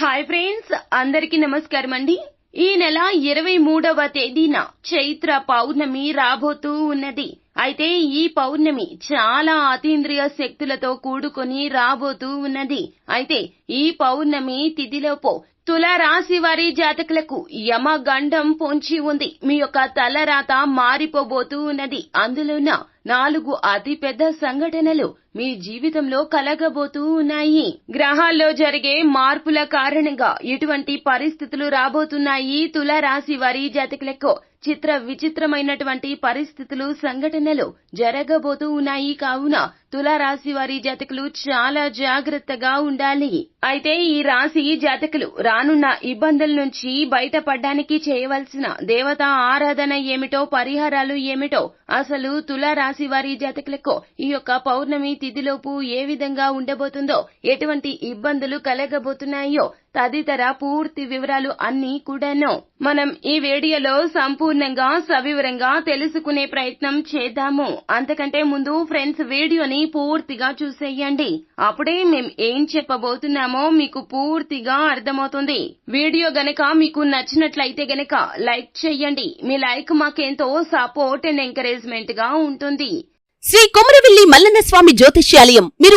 Hi friends అందరికీ నమస్కారం అండి. ఈ నెల ఇరవై మూడవ తేదీన చైత్ర పౌర్ణమి రాబోతూ ఉన్నది. అయితే ఈ పౌర్ణమి చాలా అతీంద్రియ శక్తులతో కూడుకొని రాబోతూ ఉన్నది. అయితే ఈ పౌర్ణమి తిథిలోపు తుల రాశి వారి జాతకులకు యమగండం పొంచి ఉంది. మీ యొక్క తలరాత మారిపోబోతూ ఉన్నది. అందులోన నాలుగు అతి పెద్ద సంఘటనలు మీ జీవితంలో కలగబోతూ ఉన్నాయి. గ్రహాల్లో జరిగే మార్పుల కారణంగా ఇటువంటి పరిస్థితులు రాబోతున్నాయి. తుల రాశి వారి జాతకులకు చిత్ర విచిత్రమైనటువంటి పరిస్థితులు సంఘటనలు జరగబోతూ ఉన్నాయి. కావున తుల రాశి వారి జాతకులు చాలా జాగ్రత్తగా ఉండాలి. అయితే ఈ రాశి జాతకులు రానున్న ఇబ్బందుల నుంచి బయటపడడానికి చేయవలసిన దేవతా ఆరాధన ఏమిటో పరిహారాలు ఏమిటో అసలు తుల రాశి జాతకులకు ఈ యొక్క పౌర్ణమి తిథిలోపు ఏ విధంగా ఉండబోతుందో ఎటువంటి ఇబ్బందులు కలగబోతున్నాయో తదితర పూర్తి వివరాలు అన్ని కూడాను మనం ఈ వీడియోలో సంపూర్ణంగా సవివరంగా తెలుసుకునే ప్రయత్నం చేద్దాము. అంతకంటే ముందు ఫ్రెండ్స్ వీడియోని పూర్తిగా చూసేయండి. అప్పుడే మేం ఏం చెప్పబోతున్నామో మీకు పూర్తిగా అర్థమవుతుంది. వీడియో గనక మీకు నచ్చినట్లయితే గనక లైక్ చేయండి. మీ లైక్ మాకెంతో సపోర్ట్ అండ్ ఎంకరేజ్మెంట్గా ఉంటుంది. శ్రీ కొమరవెల్లి మల్లన్న స్వామి జ్యోతిష్యాలయం. మీరు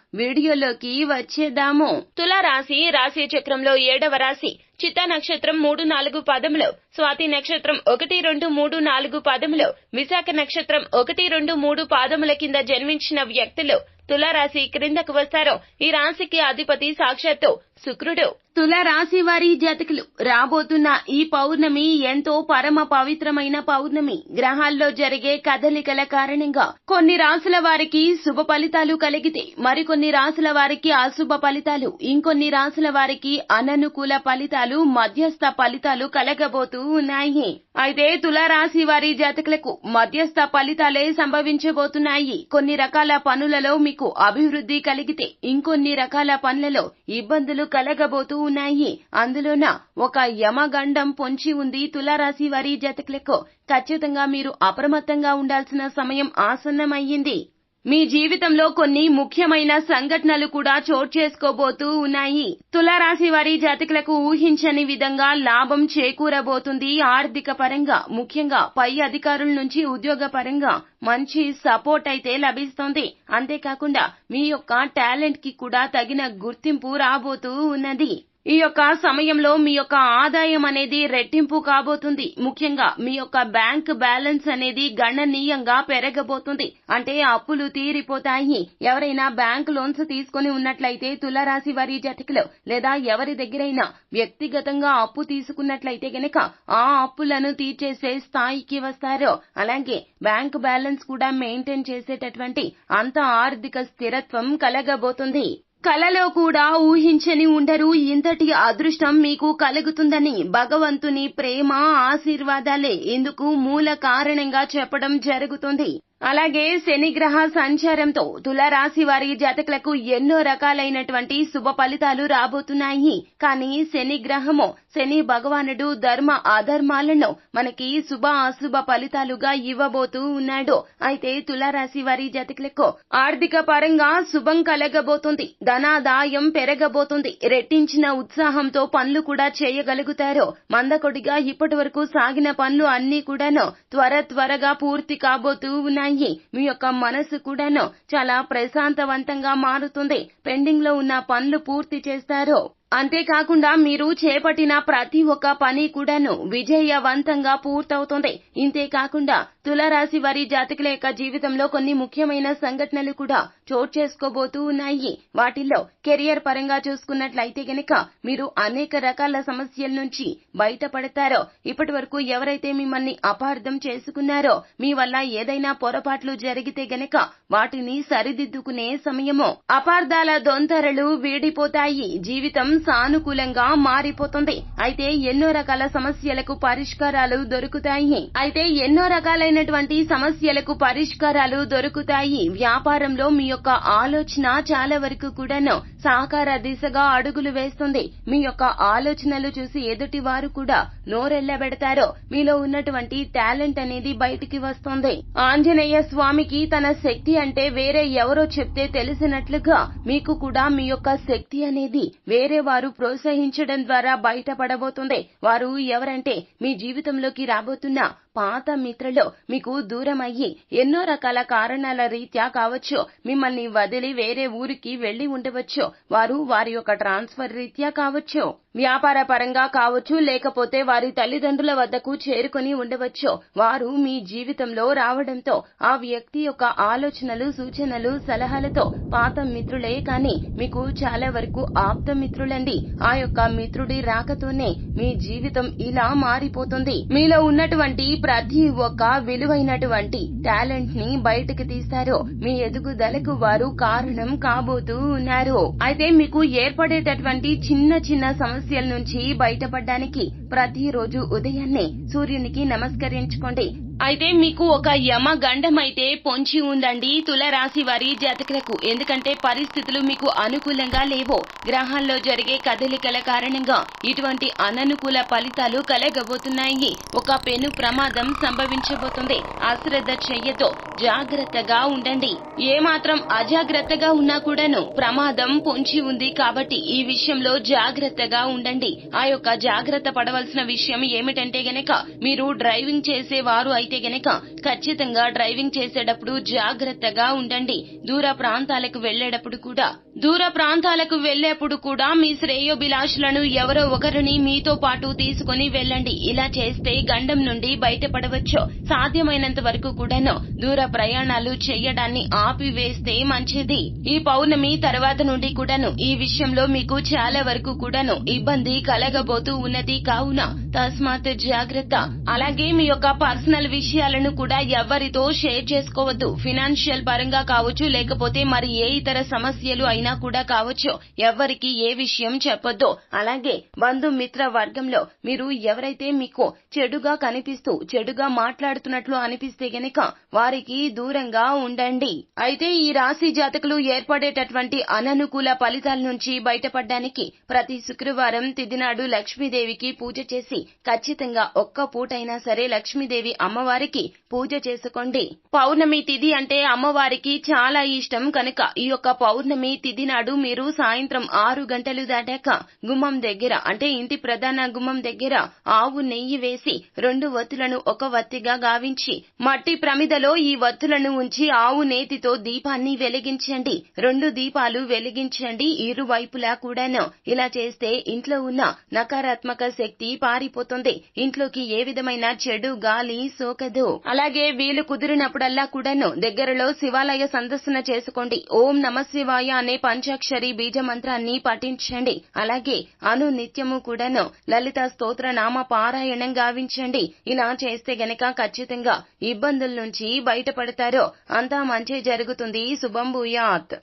వీడియోలోకి వచ్చేద్దాము. తుల రాశి రాశి చక్రంలో ఏడవ రాశి చిత్త నక్షత్రం మూడు నాలుగు పదములు. స్వాతి నక్షత్రం ఒకటి రెండు మూడు నాలుగు పాదములో విశాఖ నక్షత్రం ఒకటి రెండు మూడు పాదముల కింద జన్మించిన వ్యక్తులు తులారాశి క్రిందకు వస్తారు. ఈ రాశికి అధిపతి సాక్షాత్తు శుక్రుడు. తుల రాశి వారి జాతకులు. రాబోతున్న ఈ పౌర్ణమి ఎంతో పరమ పవిత్రమైన పౌర్ణమి. గ్రహాల్లో జరిగే కదలికల కారణంగా కొన్ని రాసుల వారికి శుభ ఫలితాలు కలిగితే మరికొన్ని రాసుల వారికి అశుభ ఫలితాలు ఇంకొన్ని రాసుల వారికి అననుకూల ఫలితాలు మధ్యస్థ ఫలితాలు కలగబోతూ ఉన్నాయి. అయితే తులారాశి వారి జాతకులకు మధ్యస్థ ఫలితాలే సంభవించబోతున్నాయి. కొన్ని రకాల పనులలో మీకు అభివృద్ధి కలిగితే ఇంకొన్ని రకాల పనులలో ఇబ్బందులు కలగబోతూ ఉన్నాయి. అందులోన ఒక యమగండం పొంచి ఉంది తులారాశి వారి జాతకులకు. ఖచ్చితంగా మీరు అప్రమత్తంగా ఉండాల్సిన సమయం ఆసన్నమయ్యింది. మీ జీవితంలో కొన్ని ముఖ్యమైన సంఘటనలు కూడా చోటు చేసుకోబోతూ ఉన్నాయి. తులారాశి వారి జాతకులకు ఊహించని విధంగా లాభం చేకూరబోతుంది. ఆర్థిక పరంగా ముఖ్యంగా పై అధికారుల నుంచి ఉద్యోగ పరంగా మంచి సపోర్ట్ అయితే లభిస్తుంది. అంతేకాకుండా మీ యొక్క టాలెంట్కి కూడా తగిన గుర్తింపు రాబోతూ ఉన్నది. ఈ యొక్క సమయంలో మీ యొక్క ఆదాయం అనేది రెట్టింపు కాబోతుంది. ముఖ్యంగా మీ యొక్క బ్యాంక్ బ్యాలెన్స్ అనేది గణనీయంగా పెరగబోతుంది. అంటే అప్పులు తీరిపోతాయి. ఎవరైనా బ్యాంక్ లోన్స్ తీసుకుని ఉన్నట్లయితే తులరాశి వారి జతకులు లేదా ఎవరి దగ్గరైనా వ్యక్తిగతంగా అప్పు తీసుకున్నట్లయితే గనక ఆ అప్పులను తీర్చేసే స్థాయికి వస్తారు. అలాగే బ్యాంక్ బ్యాలెన్స్ కూడా మెయింటైన్ చేసేటటువంటి అంత ఆర్థిక స్థిరత్వం కలగబోతుంది. కలలో కూడా ఊహించని ఉండరు. ఇంతటి అదృష్టం మీకు కలుగుతుందని భగవంతుని ప్రేమ ఆశీర్వాదాలే. ఇందుకు మూల కారణంగా చెప్పడం జరుగుతుంది. అలాగే శని గ్రహ సంచారంతో తులారాశి వారి జాతకులకు ఎన్నో రకాలైనటువంటి శుభ ఫలితాలు రాబోతున్నాయి. కానీ శని గ్రహము శని భగవానుడు ధర్మ అధర్మాలను మనకి శుభ అశుభ ఫలితాలుగా ఇవ్వబోతూ ఉన్నాడు. అయితే తులారాశి వారి జాతకులకు ఆర్థిక పరంగా శుభం కలగబోతుంది. ధనాదాయం పెరగబోతుంది. రెట్టించిన ఉత్సాహంతో పనులు కూడా చేయగలుగుతారు. మందకొడిగా ఇప్పటి వరకు సాగిన పనులు అన్ని కూడాను త్వర త్వరగా పూర్తి కాబోతూ ఉన్నాయి. మీ యొక్క మనసు కూడాను చాలా ప్రశాంతవంతంగా మారుతుంది. పెండింగ్లో ఉన్న పనులు పూర్తి చేస్తారు. అంతేకాకుండా మీరు చేపట్టిన ప్రతి ఒక్క పని కూడాను విజయవంతంగా పూర్తవుతుంది. ఇంతేకాకుండా తులరాశి వారి జాతకుల యొక్క జీవితంలో కొన్ని ముఖ్యమైన సంఘటనలు కూడా చోటు చేసుకోబోతూ ఉన్నాయి. వాటిల్లో కెరియర్ పరంగా చూసుకున్నట్లయితే గనక మీరు అనేక రకాల సమస్యల నుంచి బయటపడతారో ఇప్పటి వరకు ఎవరైతే మిమ్మల్ని అపార్థం చేసుకున్నారో మీ వల్ల ఏదైనా పొరపాట్లు జరిగితే గనక వాటిని సరిదిద్దుకునే సమయము అపార్థాల దొంతరలు వీడిపోతాయి. జీవితం సానుకూలంగా మారిపోతుంది. అయితే ఎన్నో రకాల సమస్యలకు పరిష్కారాలు దొరుకుతాయి. అయితే ఎన్నో రకాలైనటువంటి సమస్యలకు పరిష్కారాలు దొరుకుతాయి. వ్యాపారంలో మీ యొక్క ఆలోచన చాలా వరకు కూడాను సహకార దిశగా అడుగులు వేస్తుంది. మీ యొక్క ఆలోచనలు చూసి ఎదుటి వారు కూడా నోరెళ్ళబెడతారు మీలో ఉన్నటువంటి టాలెంట్ అనేది బయటికి వస్తుంది. ఆంజనేయ స్వామికి తన శక్తి అంటే వేరే ఎవరో చెప్తే తెలిసినట్లుగా మీకు కూడా మీ యొక్క శక్తి అనేది వేరే వారు ప్రోత్సహించడం ద్వారా బయటపడబోతుంది. వారు ఎవరంటే మీ జీవితంలోకి రాబోతున్న పాత మిత్రులు మీకు దూరం అయ్యి ఎన్నో రకాల కారణాల రీత్యా కావచ్చు. మిమ్మల్ని వదిలి వేరే ఊరికి వెళ్ళి ఉండవచ్చు. వారు వారి యొక్క ట్రాన్స్ఫర్ రీత్యా కావచ్చు. వ్యాపార పరంగా కావచ్చు లేకపోతే వారి తల్లిదండ్రుల వద్దకు చేరుకొని ఉండవచ్చు. వారు మీ జీవితంలో రావడంతో ఆ వ్యక్తి యొక్క ఆలోచనలు సూచనలు సలహాలతో పాత మిత్రులే కాని మీకు చాలా వరకు ఆప్త మిత్రులండి ఆ యొక్క మిత్రుడి రాకతోనే మీ జీవితం ఇలా మారిపోతుంది. మీలో ఉన్నటువంటి ప్రతి ఒక్క విలువైనటువంటి టాలెంట్ని బయటకు తీస్తారు. మీ ఎదుగుదలకు వారు కారణం కాబోతూ ఉన్నారు. అయితే మీకు ఏర్పడేటటువంటి చిన్న చిన్న సమస్యల నుంచి బయటపడడానికి ప్రతిరోజు ఉదయాన్నే సూర్యునికి నమస్కరించుకోండి. అయితే మీకు ఒక యమ గండమైతే పొంచి ఉందండి. తులరాశి వారి జాతకులకు. ఎందుకంటే పరిస్థితులు మీకు అనుకూలంగా లేవో గ్రహాల్లో జరిగే కదలికల కారణంగా ఇటువంటి అననుకూల ఫలితాలు కలగబోతున్నాయి. ఒక పెను ప్రమాదం సంభవించబోతుంది. అశ్రద్ధ చెయ్యతో జాగ్రత్తగా ఉండండి. ఏ మాత్రం అజాగ్రత్తగా ఉన్నా కూడాను ప్రమాదం పొంచి ఉంది కాబట్టి ఈ విషయంలో జాగ్రత్తగా ఉండండి. ఆ యొక్క జాగ్రత్త పడవలసిన విషయం ఏమిటంటే గనక మీరు డ్రైవింగ్ చేసేవారు అయితే గనక ఖచ్చితంగా డ్రైవింగ్ చేసేటప్పుడు జాగ్రత్తగా ఉండండి. దూర ప్రాంతాలకు వెళ్ళేటప్పుడు కూడా దూర ప్రాంతాలకు వెళ్ళేప్పుడు కూడా మీ శ్రేయోభిలాషులను ఎవరో ఒకరిని మీతో పాటు తీసుకుని వెళ్ళండి. ఇలా చేస్తే గండం నుండి బయటపడవచ్చు. సాధ్యమైనంత వరకు కూడాను దూర ప్రయాణాలు చేయడాన్ని ఆపివేస్తే మంచిది. ఈ పౌర్ణమి తర్వాత నుండి కూడాను ఈ విషయంలో మీకు చాలా వరకు కూడాను ఇబ్బంది కలగబోతూ ఉన్నది కావున తస్మాత్ జాగ్రత్త. అలాగే మీ యొక్క పర్సనల్ విషయాలను కూడా ఎవరితో షేర్ చేసుకోవద్దు. ఫినాన్షియల్ పరంగా కావచ్చు లేకపోతే మరి ఏ ఇతర సమస్యలు అయినా కూడా కావచ్చు ఎవరికి ఏ విషయం చెప్పొద్దు. అలాగే బంధుమిత్ర వర్గంలో మీరు ఎవరైతే మీకు చెడుగా కనిపిస్తూ చెడుగా మాట్లాడుతున్నట్లు అనిపిస్తే గనక వారికి దూరంగా ఉండండి. అయితే ఈ రాశి జాతకులు ఏర్పడేటటువంటి అననుకూల ఫలితాల నుంచి బయటపడడానికి ప్రతి శుక్రవారం తిదినాడు లక్ష్మీదేవికి పూజ చేసి ఖచ్చితంగా ఒక్క పూటైనా సరే లక్ష్మీదేవి అమ్మవారికి పూజ చేసుకోండి. పౌర్ణమి తిథి అంటే అమ్మవారికి చాలా ఇష్టం కనుక ఈ యొక్క పౌర్ణమి తిథి నాడు మీరు సాయంత్రం ఆరు గంటలు దాటాక గుమ్మం దగ్గర అంటే ఇంటి ప్రధాన గుమ్మం దగ్గర ఆవు నెయ్యి వేసి రెండు వత్తులను ఒక వత్తిగా గావించి మట్టి ప్రమిదలో ఈ వత్తులను ఉంచి ఆవు నేతితో దీపాన్ని వెలిగించండి. రెండు దీపాలు వెలిగించండి. ఇరువైపులా కూడాను ఇలా చేస్తే ఇంట్లో ఉన్న నకారాత్మక శక్తి పారిపోతుంది. ఇంట్లోకి ఏ విధమైన చెడు గాలి సోకదు. అలాగే వీలు కుదిరినప్పుడల్లా కూడాను దగ్గరలో శివాలయ సందర్శన చేసుకోండి. ఓం నమ శివాయ అనే పంచాక్షరి బీజ మంత్రాన్ని పఠించండి. అలాగే అను నిత్యము కూడాను లలిత స్తోత్ర నామ పారాయణం గావించండి. ఇలా చేస్తే గనక ఖచ్చితంగా ఇబ్బందుల నుంచి బయటపడతారో అంతా మంచి జరుగుతుంది. శుభం భూయాత్.